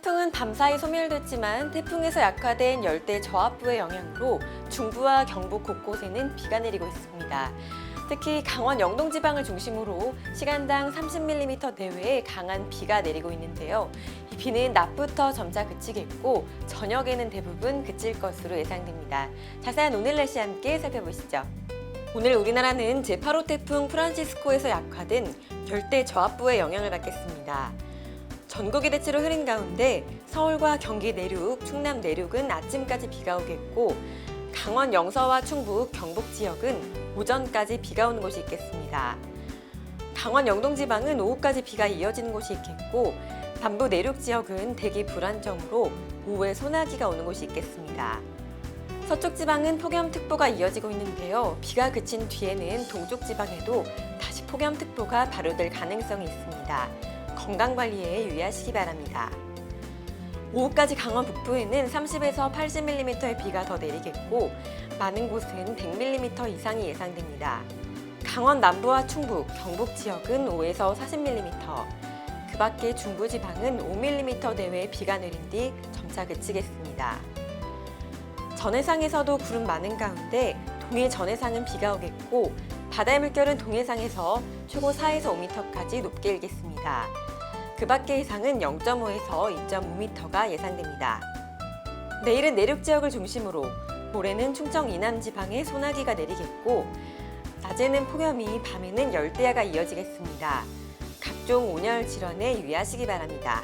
태풍은 밤사이 소멸됐지만 태풍에서 약화된 열대 저압부의 영향으로 중부와 경북 곳곳에는 비가 내리고 있습니다. 특히 강원 영동 지방을 중심으로 시간당 30mm 내외의 강한 비가 내리고 있는데요. 이 비는 낮부터 점차 그치겠고 저녁에는 대부분 그칠 것으로 예상됩니다. 자세한 오늘 날씨 함께 살펴보시죠. 오늘 우리나라는 제8호 태풍 프란시스코에서 약화된 열대 저압부의 영향을 받겠습니다. 전국이 대체로 흐린 가운데 서울과 경기 내륙, 충남 내륙은 아침까지 비가 오겠고 강원 영서와 충북, 경북 지역은 오전까지 비가 오는 곳이 있겠습니다. 강원 영동 지방은 오후까지 비가 이어지는 곳이 있겠고 남부 내륙 지역은 대기 불안정으로 오후에 소나기가 오는 곳이 있겠습니다. 서쪽 지방은 폭염특보가 이어지고 있는데요. 비가 그친 뒤에는 동쪽 지방에도 다시 폭염특보가 발효될 가능성이 있습니다. 건강 관리에 유의하시기 바랍니다. 오후까지 강원 북부에는 30에서 80mm의 비가 더 내리겠고 많은 곳은 100mm 이상이 예상됩니다. 강원 남부와 충북, 경북 지역은 5에서 40mm, 그 밖에 중부 지방은 5mm 내외의 비가 내린 뒤 점차 그치겠습니다. 전해상에서도 구름 많은 가운데 동해 전해상은 비가 오겠고 바다의 물결은 동해상에서 최고 4에서 5m까지 높게 일겠습니다. 그 밖의 해상은 0.5에서 2.5m가 예상됩니다. 내일은 내륙 지역을 중심으로 모레는 충청 이남 지방에 소나기가 내리겠고 낮에는 폭염이 밤에는 열대야가 이어지겠습니다. 각종 온열 질환에 유의하시기 바랍니다.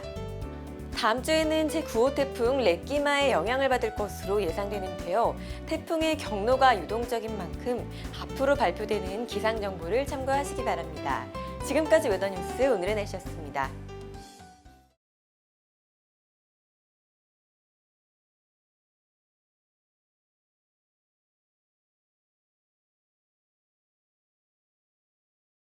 다음 주에는 제9호 태풍 레끼마의 영향을 받을 것으로 예상되는데요. 태풍의 경로가 유동적인 만큼 앞으로 발표되는 기상 정보를 참고하시기 바랍니다. 지금까지 웨더뉴스 오늘의 날씨였습니다.